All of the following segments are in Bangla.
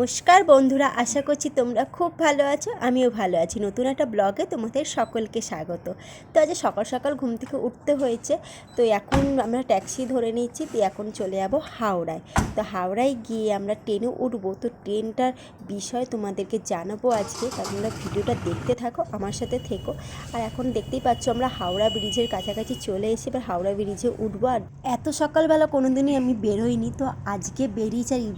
নমস্কার বন্ধুরা, আশা করছি তোমরা খুব ভালো আছো, আমিও ভালো আছি। নতুন একটা ব্লগে তোমাদের সকলকে স্বাগত। তো আজ সকাল সকাল ঘুম থেকে উঠতে হয়েছে, তো এখন আমরা ট্যাক্সি ধরে নিচ্ছি, তো এখন চলে যাব হাওড়ায়। তো হাওড়ায় গিয়ে আমরা ট্রেনে উঠবো, তো ট্রেনটার বিষয় তোমাদেরকে জানাব আজকে তা তোমরা ভিডিওটা দেখতে থাকো, আমার সাথে থেকো। আর এখন দেখতেই পাচ্ছ আমরা হাওড়া ব্রিজের কাছাকাছি চলে এসে এবার হাওড়া ব্রিজে উঠবো। আর এত সকালবেলা কোনোদিনই আমি বেরোইনি, তো আজকে বেরিয়েছি আর এই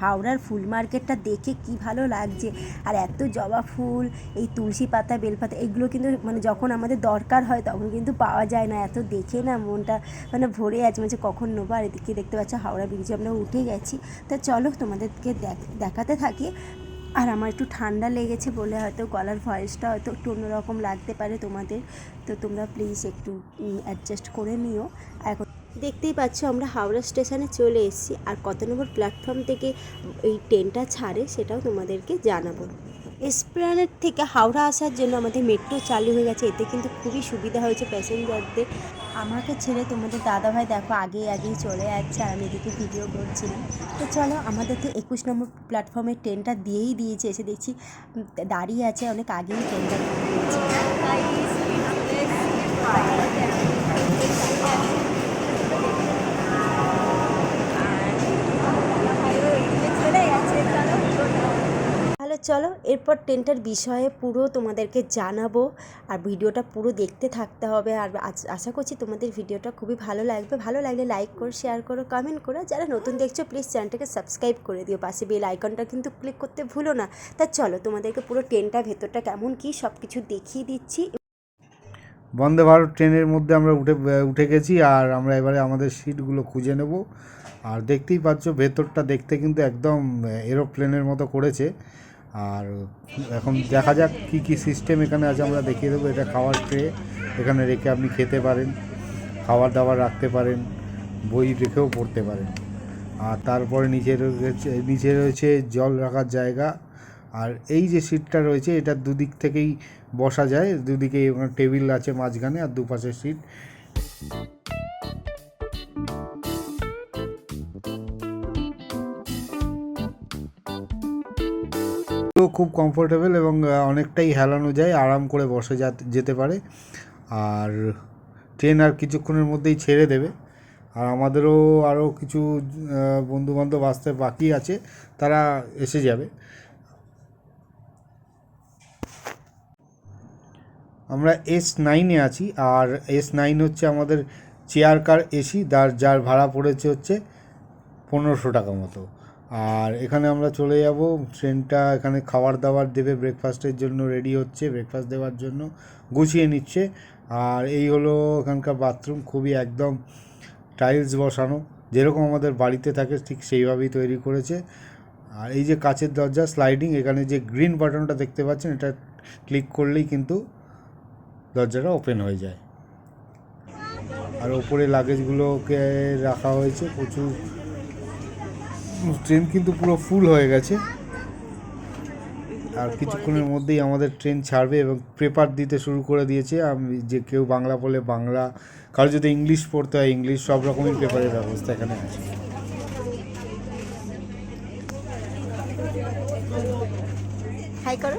হাওড়ার ফুল মার্কেটটা দেখে কি ভালো লাগছে। আর এত জবা ফুল, এই তুলসী পাতা, বেলপাতা, এগুলো কিন্তু মানে যখন আমাদের দরকার হয় তখন কিন্তু পাওয়া যায় না। এত দেখে না মনটা মানে ভরে আছে। মানে কখন নেব? আর এদিকে দেখতে পাচ্ছ হাওড়া ব্রিজে আমরা উঠে গেছি। তা চলো তোমাদেরকে দেখ- দেখাতে থাকি। আর আমার একটু ঠান্ডা লেগেছে বলে হয়তো গলার ভয়েসটা হয়তো একটু অন্যরকম লাগতে পারে তোমাদের। তো তোমরা প্লিজ একটু অ্যাডজাস্ট করে নিও। এখন দেখতেই পাচ্ছ আমরা হাওড়া স্টেশনে চলে এসেছি। আর কত নম্বর প্ল্যাটফর্ম থেকে এই ট্রেনটা ছাড়ে সেটাও তোমাদেরকে জানাব। এসপ্লানেড থেকে হাওড়া আসার জন্য আমাদের মেট্রো চালু হয়ে গেছে। এতে কিন্তু খুবই সুবিধা হয়েছে প্যাসেঞ্জারদের আমাকে ছেড়ে তোমাদের দাদাভাই দেখো, আগেই আগেই চলে যাচ্ছে আর আমি এদিকে ভিডিও করছিলাম। তো চলো আমাদের তো একুশ নম্বর প্ল্যাটফর্মে ট্রেনটা দিয়েই দিয়েছে। এসে দেখছি দাঁড়িয়ে আছে, অনেক আগেই ট্রেনটা দিয়ে দিয়েছে। চলো এরপর ট্রেনটার বিষয়ে পুরো তোমাদেরকে জানাব আর ভিডিওটা পুরো দেখতে থাকতে হবে। আর আশা করছি তোমাদের ভিডিওটা খুবই ভালো লাগবে। ভালো লাগলে লাইক করো শেয়ার করো কমেন্ট করো। যারা নতুন দেখছ প্লিজ চ্যানেলটাকে সাবস্ক্রাইব করে দিও। পাশে বেল আইকনটা কিন্তু ক্লিক করতে ভুলো না। তা চলো তোমাদেরকে পুরো ট্রেনটা ভেতরটা কেমন কি সব কিছু দেখিয়ে দিচ্ছি। বন্দে ভারত ট্রেনের মধ্যে আমরা উঠে উঠে গেছি আর আমরা এবারে আমাদের সিটগুলো খুঁজে নেব। আর দেখতেই পাচ্ছ, ভেতরটা দেখতে কিন্তু একদম এরোপ্লেনের মতো করেছে। আর এখন দেখা যাক কি কি সিস্টেম এখানে আছে, আমরা দেখিয়ে দেবো। এটা খাওয়ার ট্রে এখানে রেখে আপনি খেতে পারেন খাবার দাবার রাখতে পারেন, বই রেখেও পড়তে পারেন। আর তারপরে নিচে রয়েছে নিচে রয়েছে জল রাখার জায়গা। আর এই যে সিটটা রয়েছে, এটা দুদিক থেকেই বসা যায় দুদিকে টেবিল আছে মাঝখানে আর দুপাশে সিট তো খুব কমফোর্টেবল এবং অনেকটাই হেলানো যায়, আরাম করে বসে যা- যেতে পারে। আর ট্রেন আর কিছুক্ষণের মধ্যেই ছেড়ে দেবে। আর আমাদেরও আরও কিছু বন্ধুবান্ধব আসতে বাকি আছে, তারা এসে যাবে। আমরা এস নাইনে আছি, আর এস নাইন হচ্ছে আমাদের চেয়ার কার এসি যার যার ভাড়া পড়েছে হচ্ছে পনেরোশো টাকা মতো। আর এখানে আমরা চলে যাব। ট্রেনটা এখানে খাবার দাবার দেবে ব্রেকফাস্টের জন্য রেডি হচ্ছে ব্রেকফাস্ট দেওয়ার জন্য গুছিয়ে নিচ্ছে। আর এই হলো এখানকার বাথরুম খুবই একদম টাইলস বসানো। যেরকম আমাদের বাড়িতে থাকে, ঠিক সেইভাবেই তৈরি করেছে। আর এই যে কাচের দরজা স্লাইডিং এখানে যে গ্রিন বাটনটা দেখতে পাচ্ছেন, এটা ক্লিক করলেই কিন্তু দরজাটা ওপেন হয়ে যায়। আর ওপরে লাগেজগুলোকে রাখা হয়েছে, প্রচুর ট্রেন কিন্তু পুরো ফুল হয়ে গেছে। আর কিছুক্ষণের মধ্যেই আমাদের ট্রেন ছাড়বে এবং পেপার দিতে শুরু করে দিয়েছে। আমি যে কেউ বাংলা বলে বাংলা, কারও যদি ইংলিশ পড়তে হয় ইংলিশ সব রকমের পেপারের ব্যবস্থা এখানে আছে। হাই করো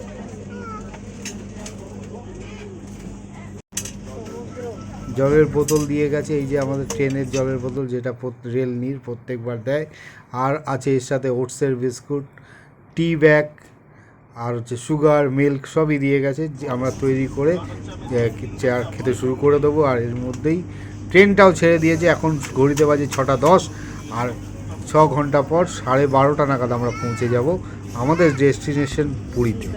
জলের বোতল দিয়ে গেছে, এই যে আমাদের ট্রেনের জলের বোতল যেটা রেল নির প্রত্যেকবার দেয়। আর আছে এর সাথে ওটসের বিস্কুট, টি ব্যাগ, আর হচ্ছে সুগার, মিল্ক সবই দিয়ে গেছে আমরা তৈরি করে চেয়ার খেতে শুরু করে দেবো। আর এর মধ্যেই ট্রেনটাও ছেড়ে দিয়েছে, এখন ঘড়িতে বাজে ছটা দশ, আর ছ ঘণ্টা পর সাড়ে বারোটা নাগাদ আমরা পৌঁছে যাব আমাদের ডেস্টিনেশন পুরীতে।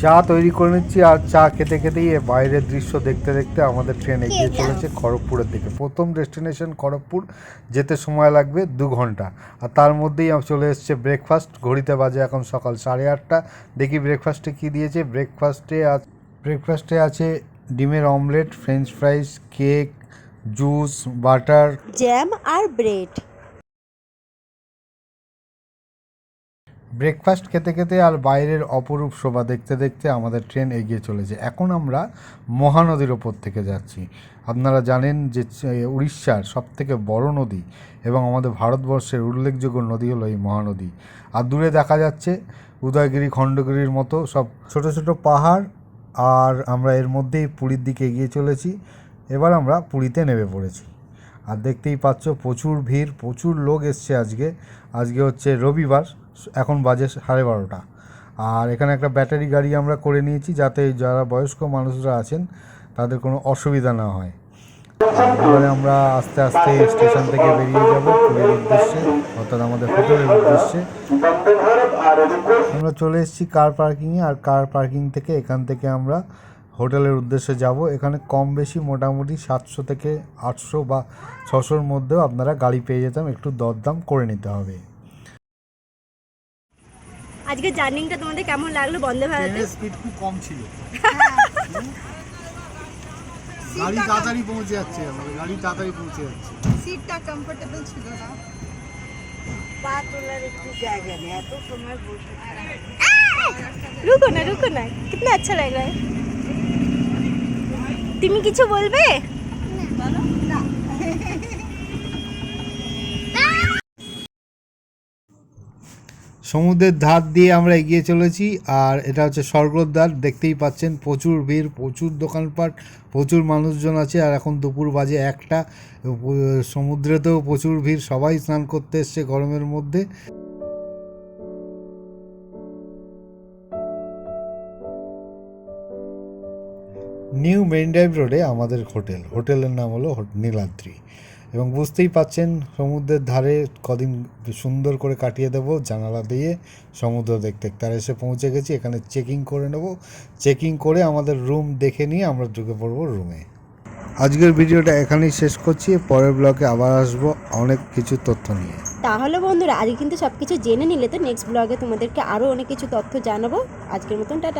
চা তৈরি করে নিচ্ছি আর চা খেতে খেতেই বাইরের দৃশ্য দেখতে দেখতে আমাদের ট্রেন এগিয়ে চলেছে খড়গপুরের দিকে। প্রথম ডেস্টিনেশন খড়গপুর যেতে সময় লাগবে দু ঘণ্টা। আর তার মধ্যেই চলে এসছে ব্রেকফাস্ট ঘড়িতে বাজে এখন সকাল সাড়ে আটটা। দেখি ব্রেকফাস্টে কী দিয়েছে। ব্রেকফাস্টে আজ ব্রেকফাস্টে আছে ডিমের omelette French fries cake juice butter. Jam আর ব্রেড। ব্রেকফাস্ট খেতে খেতে আর বাইরের অপরূপ শোভা দেখতে দেখতে আমাদের ট্রেন এগিয়ে চলেছে। এখন আমরা মহানদীর ওপর থেকে যাচ্ছি। আপনারা জানেন যে উড়িষ্যার সবথেকে বড় নদী এবং আমাদের ভারতবর্ষের উল্লেখযোগ্য নদী হলো এই মহানদী। আর দূরে দেখা যাচ্ছে উদয়গিরি, খণ্ডগিরির মতো সব ছোট ছোট পাহাড় আর আমরা এর মধ্যেই পুরীর দিকে এগিয়ে চলেছি। এবার আমরা পুরীতে নেমে পড়েছি। আর দেখতেই পাচ্ছ, প্রচুর ভিড়, প্রচুর লোক এসছে আজকে। আজকে হচ্ছে রবিবার, এখন বাজে সাড়ে বারোটা। আর এখানে একটা ব্যাটারি গাড়ি আমরা করে নিয়েছি যাতে যারা বয়স্ক মানুষরা আছেন, তাদের কোনো অসুবিধা না হয়। এবারে আমরা আস্তে আস্তে স্টেশন থেকে বেরিয়ে যাব পুরীর উদ্দেশ্যে, অর্থাৎ আমাদের হোটেলের উদ্দেশ্যে। আমরা চলে এসেছি কার পার্কিংয়ে আর কার পার্কিং থেকে এখান থেকে আমরা হোটেলের উদ্দেশ্যে যাব এখানে কম বেশি মোটামুটি সাতশো থেকে আটশো বা ছশোর মধ্যেও আপনারা গাড়ি পেয়ে যেতাম একটু দরদাম করে নিতে হবে আজকে জার্নিংটা তোমাদের কেমন লাগলো বন্দে ভারতে স্পিড খুব কম ছিল গাড়ি তাড়াতাড়ি পৌঁছে যাচ্ছে আমাদের গাড়ি তাড়াতাড়ি পৌঁছে যাচ্ছে সিটটা কমফোর্টেবল ছিল না रुको ना रुको ना कितना अच्छा लग रहा है তুমি কিছু বলবে? সমুদ্রের ধার দিয়ে আমরা এগিয়ে চলেছি, আর এটা হচ্ছে স্বর্গদ্বার দেখতেই পাচ্ছেন, প্রচুর ভিড়, প্রচুর দোকানপাট, প্রচুর মানুষজন আছে, আর এখন দুপুর বাজে একটা। সমুদ্রেতেও প্রচুর ভিড়, সবাই স্নান করতে এসছে গরমের মধ্যে। নিউ মেরিন ড্রাইভ রোডে আমাদের হোটেল। হোটেলের নাম হলো নীলাদ্রি। এবং বুঝতেই পাচ্ছেন, সমুদ্রের ধারে কদিন সুন্দর করে কাটিয়ে দেবো, জানালা দিয়ে সমুদ্র দেখতে। আর এসে পৌঁছে গেছি, এখানে চেকিং করে নেব। চেকিং করে আমাদের রুম দেখে নিয়ে আমরা ঢুকে পড়ব রুমে। আজকের ভিডিওটা এখানেই শেষ করছি। পরের ব্লগে আবার আসব অনেক কিছু তথ্য নিয়ে। তাহলে বন্ধুরা আজকে কিন্তু সব কিছু জেনে নিলে তো নেক্সট ব্লগে তোমাদেরকে আরও অনেক কিছু তথ্য জানাব। আজকের মতন, টাটা।